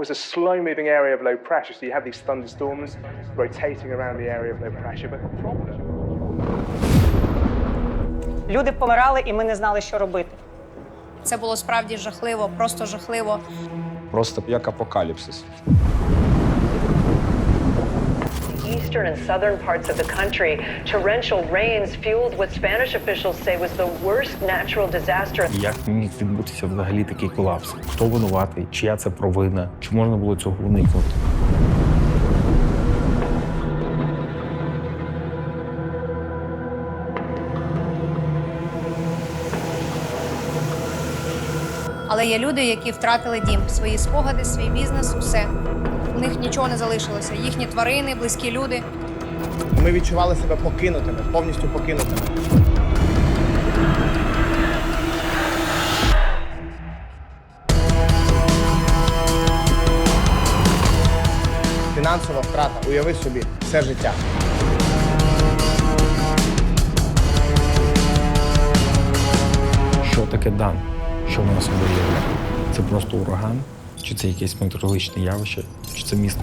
It was a slow moving area of low pressure, so you have these thunderstorms rotating around the area of low pressure. But the problem Люди помирали, і ми не знали, що робити. Це було справді жахливо, просто жахливо. Просто як апокаліпсис. eastern and southern parts of the country. Torrential rains, fueled what Spanish officials say was the worst natural disaster Як міг відбутися взагалі такий колапс? Хто винуватий? Чия це провина? Чи можна було цього уникнути? Але є люди, які втратили дім, свої спогади, свій бізнес, усе. У них нічого не залишилося. Їхні тварини, близькі люди. Ми відчували себе покинутими, повністю покинутими. Фінансова втрата, уяви собі, все життя. Що таке дан? що в нас обурює. Це просто ураган, чи це якесь метеорологічне явище, чи це місто?